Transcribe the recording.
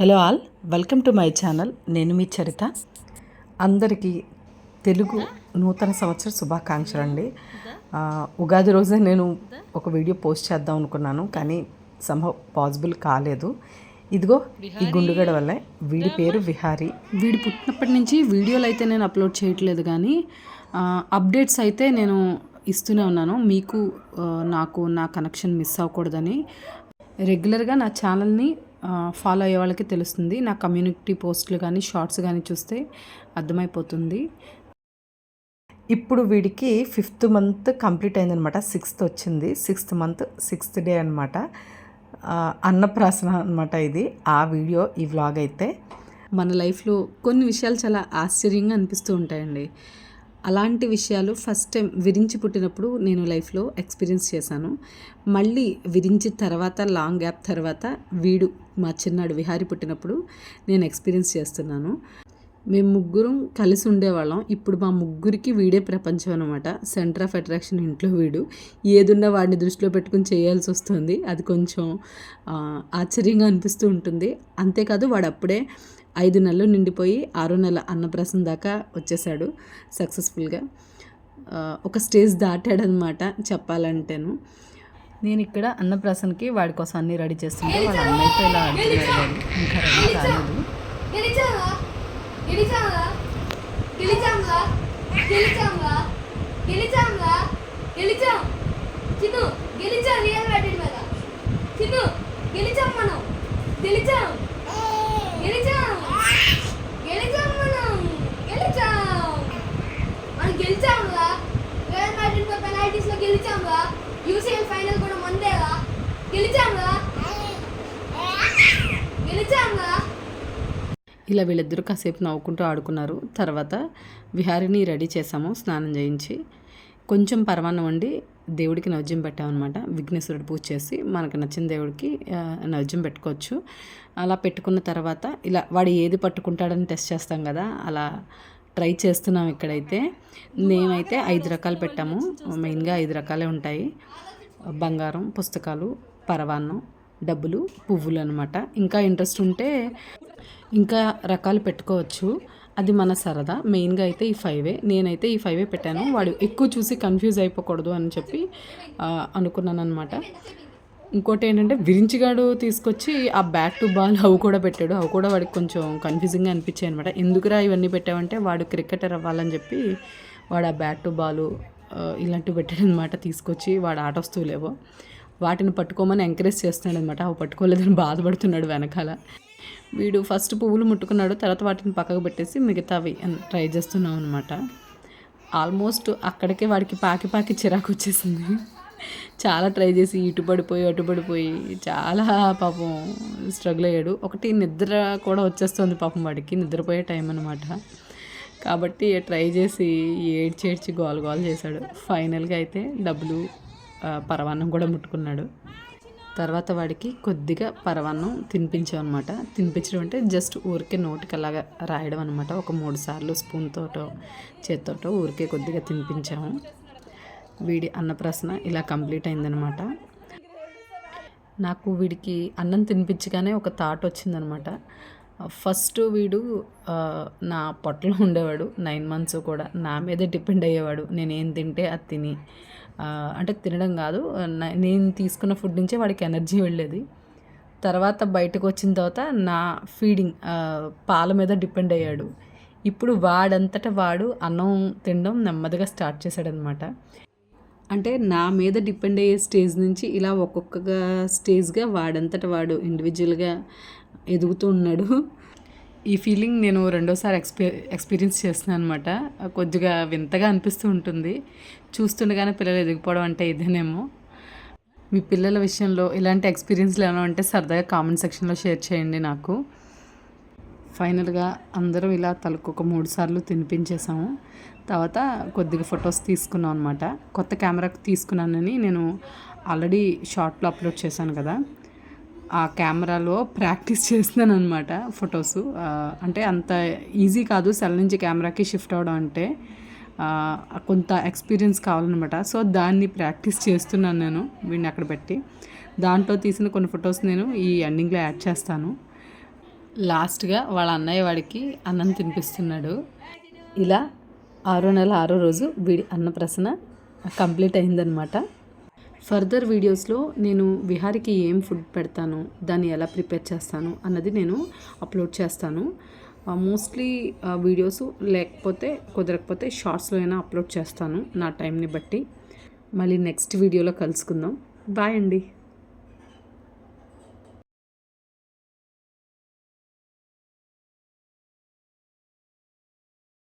Hello all welcome to my channel. నేను మీ చరిత. అందరికీ తెలుగు నూతన సంవత్సర శుభాకాంక్షలు అండి. ఉగాది రోజే నేను ఒక వీడియో పోస్ట్ చేద్దాం అనుకున్నాను కానీ సంభవ్ పాసిబుల్ కాలేదు. ఇదిగో ఈ గుండుగడ వల్లే వీడి పేరు విహారీ. వీడు పుట్టినప్పటి నుంచి వీడియోలు అయితే నేను అప్లోడ్ చేయట్లేదు కానీ అప్డేట్స్ అయితే నేను ఇస్తూనే ఉన్నాను. మీకు నాకు నా కనెక్షన్ మిస్ అవ్వకూడదని. రెగ్యులర్గా నా ఛానల్ని ఫాలో అయ్యే వాళ్ళకి తెలుస్తుంది. నా కమ్యూనిటీ పోస్టులు కానీ షార్ట్స్ కానీ చూస్తే అర్థమైపోతుంది. ఇప్పుడు వీడికి ఫిఫ్త్ మంత్ కంప్లీట్ అయిందనమాట సిక్స్త్ వచ్చింది. సిక్స్త్ మంత్ సిక్స్త్ డే అనమాట అన్నప్రాసన అనమాట ఇది. ఆ వీడియో ఈ వ్లాగ్ అయితే. మన లైఫ్లో కొన్ని విషయాలు చాలా ఆశ్చర్యంగా అనిపిస్తూ ఉంటాయండి. అలాంటి విషయాలు ఫస్ట్ టైం విరించి పుట్టినప్పుడు నేను లైఫ్లో ఎక్స్పీరియన్స్ చేశాను. మళ్ళీ విరించి తర్వాత లాంగ్ గ్యాప్ తర్వాత వీడు మా చిన్నాడు విహారి పుట్టినప్పుడు నేను ఎక్స్పీరియన్స్ చేస్తున్నాను. మేము ముగ్గురం కలిసి ఉండేవాళ్ళం. ఇప్పుడు మా ముగ్గురికి వీడే ప్రపంచం అనమాట సెంటర్ ఆఫ్ అట్రాక్షన్ ఇంట్లో వీడు. ఏదున్నా వాడిని దృష్టిలో పెట్టుకుని చేయాల్సి వస్తుంది. అది కొంచెం ఆశ్చర్యంగా అనిపిస్తూ ఉంటుంది. అంతేకాదు వాడు అప్పుడే ఐదు నెలలు నిండిపోయి ఆరో నెల అన్నప్రాసం దాకా వచ్చేసాడు సక్సెస్ఫుల్గా. ఒక స్టేజ్ దాటాడనమాట చెప్పాలంటేను. నేను ఇక్కడ అన్నప్రాసనకి వాడి కోసం అన్నీ రెడీ చేస్తుంటే వాళ్ళ అన్నయ్యతో ఇలా ఆడుతున్నాడు. ఇంకా రెడీ కాలేదు గెలిచాంగా? గెలిచాంగా? గెలిచాంగా? గెలిచాంగా? గెలిచాం. చిన్ను గెలిచాం రియల్ బ్యాటరీ మీద. చిన్ను గెలిచాం మనం. గెలిచాం. గెలిచాం. గెలిచాం మనం. గెలిచాం. మనం గెలిచాంలా రియల్ బ్యాటరీ మీద పెనాల్టీస్లో గెలిచాంగా? యూసీఎల్ ఇలా వీళ్ళిద్దరూ కాసేపు నవ్వుకుంటూ ఆడుకున్నారు. తర్వాత విహారిని రెడీ చేసాము స్నానం చేయించి. కొంచెం పరమాన్నం వండి దేవుడికి నవ్యం పెట్టామన్నమాట. విఘ్నేశ్వరుడు పూజ చేసి మనకు నచ్చిన దేవుడికి నవ్యం పెట్టుకోవచ్చు. అలా పెట్టుకున్న తర్వాత ఇలా వాడు ఏది పట్టుకుంటాడని టెస్ట్ చేస్తాం కదా అలా ట్రై చేస్తున్నాం ఇక్కడైతే. మేమైతే ఐదు రకాలు పెట్టాము. మెయిన్గా ఐదు రకాలే ఉంటాయి. బంగారం పుస్తకాలు పరవాన్నం డబ్బులు పువ్వులు అనమాట ఇంకా ఇంట్రెస్ట్ ఉంటే ఇంకా రకాలు పెట్టుకోవచ్చు. అది మన సరదా. మెయిన్గా అయితే ఈ ఫైవే. నేనైతే ఈ ఫైవే పెట్టాను. వాడు ఎక్కువ చూసి కన్ఫ్యూజ్ అయిపోకూడదు అని చెప్పి అనుకున్నాను అనమాట ఇంకోటి ఏంటంటే విరించిగాడు తీసుకొచ్చి ఆ బ్యాక్ టు బాల్ అవి కూడా పెట్టాడు. అవి కూడా వాడికి కొంచెం కన్ఫ్యూజింగ్గా అనిపించాయి అనమాట ఎందుకురా ఇవన్నీ పెట్టావంటే వాడు క్రికెటర్ అవ్వాలని చెప్పి వాడు ఆ బ్యాట్ టు బాలు ఇలాంటివి పెట్టాడు అనమాట తీసుకొచ్చి. వాడు ఆట వస్తువులేవో. వాటిని పట్టుకోమని ఎంకరేజ్ చేస్తున్నాడు అనమాట అవి పట్టుకోలేదని బాధపడుతున్నాడు వెనకాల. వీడు ఫస్ట్ పువ్వులు ముట్టుకున్నాడు తర్వాత వాటిని పక్కకు పెట్టేసి మిగతావి ట్రై చేస్తున్నాం అనమాట ఆల్మోస్ట్ అక్కడికే వాడికి పాకి పాకి చిరాకు వచ్చేసింది. చాలా ట్రై చేసి ఇటు పడిపోయి అటు పడిపోయి చాలా పాపం స్ట్రగుల్ అయ్యాడు. ఒకటి నిద్ర కూడా వచ్చేస్తుంది పాపం వాడికి నిద్రపోయే టైం అనమాట కాబట్టి ట్రై చేసి ఏడ్చి ఏడ్చి గోల్ గోల్ చేశాడు. ఫైనల్గా అయితే డబ్బులు పరవాన్నం కూడా ముట్టుకున్నాడు. తర్వాత వాడికి కొద్దిగా పరవాన్నం తినిపించాం అనమాట తినిపించడం అంటే జస్ట్ ఊరికే నోటికి అలాగా రాయడం అనమాట ఒక మూడు సార్లు స్పూన్తోటో చేత్తోటో ఊరికే కొద్దిగా తినిపించాము. వీడి అన్నప్రాసన ఇలా కంప్లీట్ అయిందనమాట నాకు వీడికి అన్నం తినిపించగానే ఒక థాట్ వచ్చిందనమాట ఫస్ట్ వీడు నా పొట్టలో ఉండేవాడు. నైన్ మంత్స్ కూడా నా మీదే డిపెండ్ అయ్యేవాడు. నేను ఏం తింటే అది తిని అంటే తినడం కాదు. నేను తీసుకున్న ఫుడ్ నుంచే వాడికి ఎనర్జీ వెళ్ళేది. తర్వాత బయటకు వచ్చిన తర్వాత నా ఫీడింగ్ పాల మీద డిపెండ్ అయ్యాడు. ఇప్పుడు వాడంతటా వాడు అన్నం తినడం నెమ్మదిగా స్టార్ట్ చేశాడనమాట. అంటే నా మీద డిపెండ్ అయ్యే స్టేజ్ నుంచి ఇలా ఒక్కొక్క స్టేజ్గా వాడంతట వాడు ఇండివిజువల్గా ఎదుగుతూ ఉన్నాడు. ఈ ఫీలింగ్ నేను రెండోసారి ఎక్స్పీ ఎక్స్పీరియన్స్ చేస్తున్నాను అనమాట కొద్దిగా వింతగా అనిపిస్తూ ఉంటుంది. చూస్తుండగానే పిల్లలు ఎదిగిపోవడం అంటే ఇదేనేమో. మీ పిల్లల విషయంలో ఇలాంటి ఎక్స్పీరియన్స్లు ఏమైనా ఉంటే సరదాగా కామెంట్ సెక్షన్లో షేర్ చేయండి నాకు. ఫైనల్గా అందరం ఇలా తలకు ఒక మూడు సార్లు తినిపించేసాము. తర్వాత కొద్దిగా ఫొటోస్ తీసుకున్నాం అనమాట కొత్త కెమెరా తీసుకున్నానని నేను ఆల్రెడీ షార్ట్లో అప్లోడ్ చేశాను కదా. ఆ కెమెరాలో ప్రాక్టీస్ చేస్తున్నాను అనమాట ఫొటోస్. అంటే అంత ఈజీ కాదు సెల్ నుంచి కెమెరాకి షిఫ్ట్ అవ్వడం అంటే కొంత ఎక్స్పీరియన్స్ కావాలన్నమాట. సో దాన్ని ప్రాక్టీస్ చేస్తున్నాను నేను వీడిని అక్కడ పెట్టి. దాంట్లో తీసిన కొన్ని ఫొటోస్ నేను ఈ ఎండింగ్లో యాడ్ చేస్తాను. లాస్ట్గా వాళ్ళ అన్నయ్య వాడికి అన్నం తినిపిస్తున్నాడు. ఇలా ఆరో నెల ఆరో రోజు వీడి అన్నప్రసన కంప్లీట్ అయిందనమాట ఫర్దర్ వీడియోస్లో నేను విహారికి ఏం ఫుడ్ పెడతాను దాన్ని ఎలా ప్రిపేర్ చేస్తాను అన్నది నేను అప్లోడ్ చేస్తాను. మోస్ట్లీ వీడియోస్ లేకపోతే కుదరకపోతే షార్ట్స్లో అయినా అప్లోడ్ చేస్తాను నా టైంని బట్టి. మళ్ళీ నెక్స్ట్ వీడియోలో కలుసుకుందాం. బాయ్ అండి.